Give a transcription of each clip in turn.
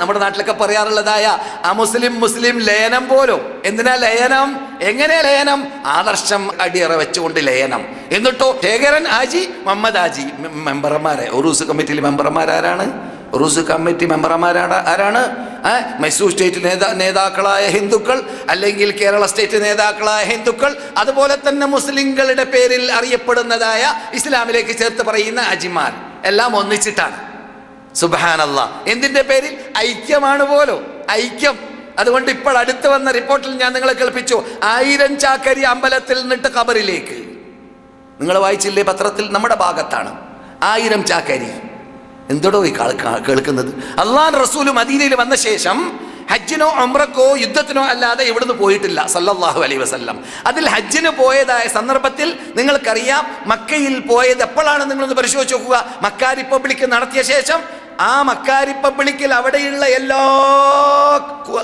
നമ്മുടെ നാട്ടിലൊക്കെ പറയാറുള്ളതായ ആ മുസ്ലിം ലയനം പോലും. എന്തിനാ ലയനം? എങ്ങനെ ലയനം? ആദർശം അടിയറ വെച്ചുകൊണ്ട് ലയനം. എന്നിട്ടോ ശേഖരൻ ആജി മുഹമ്മദ് ആജി മെമ്പർമാരെ. ഉറൂസ് കമ്മിറ്റിയിലെ മെമ്പർമാരാരാണ് ഉറൂസ് കമ്മിറ്റി മെമ്പർമാരാണ് ആരാണ്? മൈസൂർ സ്റ്റേറ്റ് നേതാ നേതാക്കളായ ഹിന്ദുക്കൾ അല്ലെങ്കിൽ കേരള സ്റ്റേറ്റ് നേതാക്കളായ ഹിന്ദുക്കൾ അതുപോലെ തന്നെ മുസ്ലിങ്ങളുടെ പേരിൽ അറിയപ്പെടുന്നതായ ഇസ്ലാമിലേക്ക് ചേർത്ത് പറയുന്ന അജിമാർ. എല്ലാം ഒന്നിച്ചിട്ടാണ്. സുബാനല്ല എന്തിന്റെ പേരിൽ? ഐക്യമാണ് പോലോ. ഐക്യം. അതുകൊണ്ട് ഇപ്പോൾ അടുത്ത് വന്ന റിപ്പോർട്ടിൽ ഞാൻ നിങ്ങളെ കേൾപ്പിച്ചു. ആയിരം ചാക്കരി അമ്പലത്തിൽ നിന്നിട്ട് കബറിലേക്ക് നിങ്ങൾ വായിച്ചില്ലേ? പത്രത്തിൽ നമ്മുടെ ഭാഗത്താണ്. ആയിരം ചാക്കരി. എന്തോടോ ഈ കേൾക്കുന്നത്? അള്ളാൻ റസൂലും മദീനയിൽ വന്ന ശേഷം ഹജ്ജിനോ അമ്രക്കോ യുദ്ധത്തിനോ അല്ലാതെ ഇവിടുന്ന് പോയിട്ടില്ല. സല്ലല്ലാഹു അലൈ വസല്ലം. അതിൽ ഹജ്ജിന് പോയതായ സന്ദർഭത്തിൽ നിങ്ങൾക്കറിയാം മക്കയിൽ പോയത് എപ്പോഴാണ് നിങ്ങളൊന്ന് പരിശോധിച്ച് നോക്കുക. മക്ക റിപ്പബ്ലിക് നടത്തിയ ശേഷം ആ മക്ക റിപ്പബ്ലിക്കിൽ അവിടെയുള്ള എല്ലാ കു-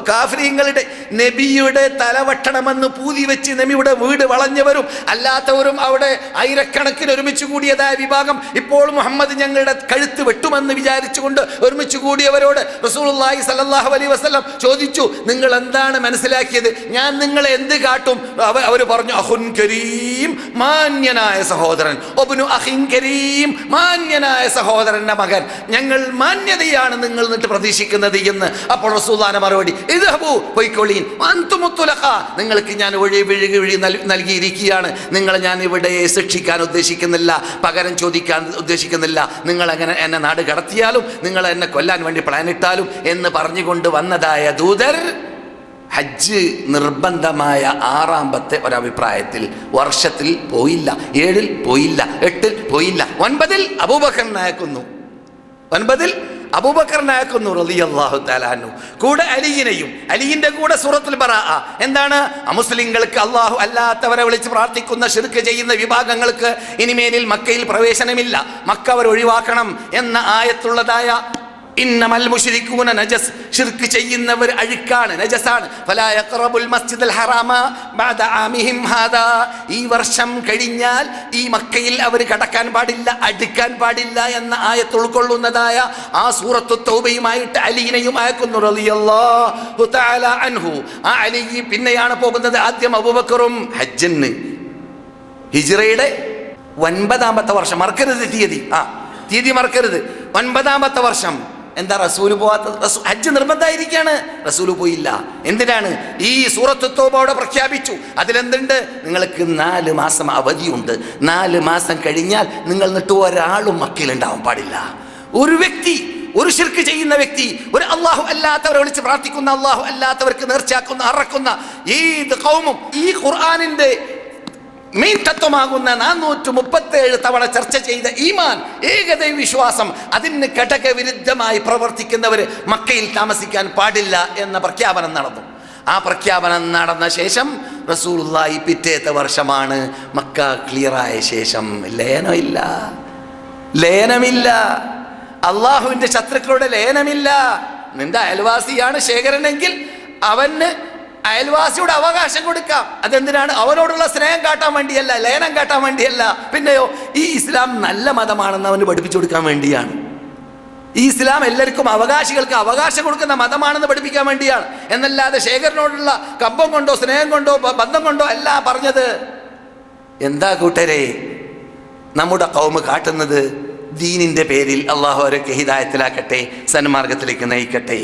നബിയുടെ തലവട്ടണമെന്ന് പൂതി വെച്ച് നബിയുടെ വീട് വളഞ്ഞവരും അല്ലാത്തവരും അവിടെ ആയിരക്കണക്കിന് ഒരുമിച്ച് കൂടിയതായ വിഭാഗം ഇപ്പോൾ മുഹമ്മദ് ഞങ്ങളുടെ കഴുത്ത് വെട്ടുമെന്ന് വിചാരിച്ചുകൊണ്ട് ഒരുമിച്ച് കൂടിയവരോട് റസൂലുള്ളാഹി സല്ലല്ലാഹു അലൈ വസ്ലം ചോദിച്ചു നിങ്ങൾ എന്താണ് മനസ്സിലാക്കിയത്? ഞാൻ നിങ്ങളെ എന്ത് കാട്ടും? അവ അവർ പറഞ്ഞു അഹുൻ കരീം മാന്യനായ സഹോദരൻ. ഒബുനു അഹിൻ കരീം മാന്യനായ സഹോദരന്റെ മകൻ. ഞങ്ങൾ മാന്യതയാണ് നിങ്ങൾ എന്നിട്ട് പ്രതീക്ഷിക്കുന്നത് എന്ന്. അപ്പോൾ റസൂല്ലാന മറുപടി ഇതഹബു പൊയ്ക്കൊള്ളീൻ അന്തുമുത്തുലഹ നിങ്ങൾക്ക് ഞാൻ ഒഴി വിഴുകി വിഴി നൽ- നൽകിയിരിക്കുകയാണ്. നിങ്ങളെ ഞാൻ ഇവിടെ ശിക്ഷിക്കാൻ ഉദ്ദേശിക്കുന്നില്ല പകരം ചോദിക്കാൻ ഉദ്ദേശിക്കുന്നില്ല. നിങ്ങൾ എങ്ങനെ എന്നെ നാട് കടത്തിയാലും നിങ്ങൾ എന്നെ കൊല്ലാൻ വേണ്ടി പ്ലാൻ ഇട്ടാലും എന്ന് പറഞ്ഞുകൊണ്ട് വന്നതായ ദൂതർ ഹജ്ജ് നിർബന്ധമായ ആറാമ്പത്തെ ഒരഭിപ്രായത്തിൽ വർഷത്തിൽ പോയില്ല ഏഴിൽ പോയില്ല എട്ടിൽ പോയില്ല ഒൻപതിൽ അബൂബക്കറിനെ അയക്കുന്നു. ഒൻപതിൽ അബൂബക്കറിനെ അയക്കുന്നു അള്ളാഹു താലാനു കൂടെ അലിയിനെയും അലിയിന്റെ കൂടെ സൂറത്തുൽ ബറാഅ. എന്താണ്? അമുസ്ലിങ്ങൾക്ക് അള്ളാഹു അല്ലാത്തവരെ വിളിച്ച് പ്രാർത്ഥിക്കുന്ന ഷിർക്ക് ചെയ്യുന്ന വിഭാഗങ്ങൾക്ക് ഇനിമേലിൽ മക്കയിൽ പ്രവേശനമില്ല. മക്ക അവർ ഒഴിവാക്കണം എന്ന ആയത്തുള്ളതായ ഇന്നമൽ മുശ്രിക്കൂന നജസ്. ഷിർക്ക് ചെയ്യുന്നവർ അഴുക്കാണ് നജസാണ്. ഫലാ യഖറബുൽ മസ്ജിദൽ ഹറാമ ബഅദ ആമിഹിം ഹാദാ. ഈ വർഷം കഴിഞ്ഞാൽ ഈ മക്കയിൽ അവർ കടക്കാൻ പാടില്ല അടുക്കാൻ പാടില്ല എന്ന ആയത്ത് ഉൾക്കൊള്ളുന്നതായ ആ സൂറത്തു തൗബയുമായിട്ട് അലീനയും അയക്കുന്നു. റളിയല്ലാഹു തആല അൻഹു. ആ അലി പിന്നെയാണ് പോകുന്നത് ആദ്യം അബൂബക്കറും ഹജ്ജിന്. ഹിജ്റയുടെ ഒൻപതാമത്തെ വർഷം മറക്കരുത് തീയതി. ആ തീയതി മറക്കരുത്. ഒൻപതാമത്തെ വർഷം. എന്താ റസൂൽ പോവാത്തത്? റസൂ ഹജ്ജ് നിർബന്ധമായിരിക്കാണ്. റസൂൽ പോയില്ല. എന്തിനാണ്? ഈ സൂറത്ത് തോബോടെ പ്രഖ്യാപിച്ചു. അതിലെന്തുണ്ട്? നിങ്ങൾക്ക് നാല് മാസം അവധിയുണ്ട്. നാല് മാസം കഴിഞ്ഞാൽ നിങ്ങൾ നിട്ട് ഒരാളും മക്കയിലുണ്ടാവാൻ പാടില്ല. ഒരു വ്യക്തി ഒരു ശിർക്ക് ചെയ്യുന്ന വ്യക്തി ഒരു അള്ളാഹു അല്ലാത്തവരെ വിളിച്ച് പ്രാർത്ഥിക്കുന്ന അള്ളാഹു അല്ലാത്തവർക്ക് നേർച്ചയാക്കുന്ന അറക്കുന്ന ഏത് കൗമും ഈ ഖുർആാനിന്റെ മെയിൻ തത്വമാകുന്ന നാനൂറ്റി മുപ്പത്തേഴ് തവണ ചർച്ച ചെയ്ത ഈമാൻ ഏകദൈവ വിശ്വാസം അതിന് ഘടകവിരുദ്ധമായി പ്രവർത്തിക്കുന്നവർ മക്കയിൽ താമസിക്കാൻ പാടില്ല എന്ന പ്രഖ്യാപനം നടന്നു. ആ പ്രഖ്യാപനം നടന്ന ശേഷം റസൂലുള്ളാഹി പിറ്റേത്തെ വർഷമാണ് മക്ക ക്ലിയറായ ശേഷം. ലയനമില്ല. ലയനമില്ല. അള്ളാഹുവിന്റെ ശത്രുക്കളുടെ ലയനമില്ല. നിന്റെ അയൽവാസിയാണ് ശേഖരനെങ്കിൽ അവന് അയൽവാസിയുടെ അവകാശം കൊടുക്കാം. അതെന്തിനാണ്? അവനോടുള്ള സ്നേഹം കാട്ടാൻ വേണ്ടിയല്ല ലയനം കാട്ടാൻ വേണ്ടിയല്ല. പിന്നെയോ ഈ ഇസ്ലാം നല്ല മതമാണെന്ന് അവന് പഠിപ്പിച്ചു കൊടുക്കാൻ വേണ്ടിയാണ്. ഈ ഇസ്ലാം എല്ലാവർക്കും അവകാശികൾക്ക് അവകാശം കൊടുക്കുന്ന മതമാണെന്ന് പഠിപ്പിക്കാൻ വേണ്ടിയാണ്. എന്നല്ലാതെ ശേഖരനോടുള്ള കമ്പം കൊണ്ടോ സ്നേഹം കൊണ്ടോ ബന്ധം കൊണ്ടോ അല്ല പറഞ്ഞത്. എന്താ കൂട്ടരെ? നമ്മുടെ കൗമ് കാട്ടുന്നത് ദീനിന്റെ പേരിൽ അള്ളാഹു അവരൊക്കെ ഹിതായത്തിലാക്കട്ടെ സന്മാർഗത്തിലേക്ക് നയിക്കട്ടെ.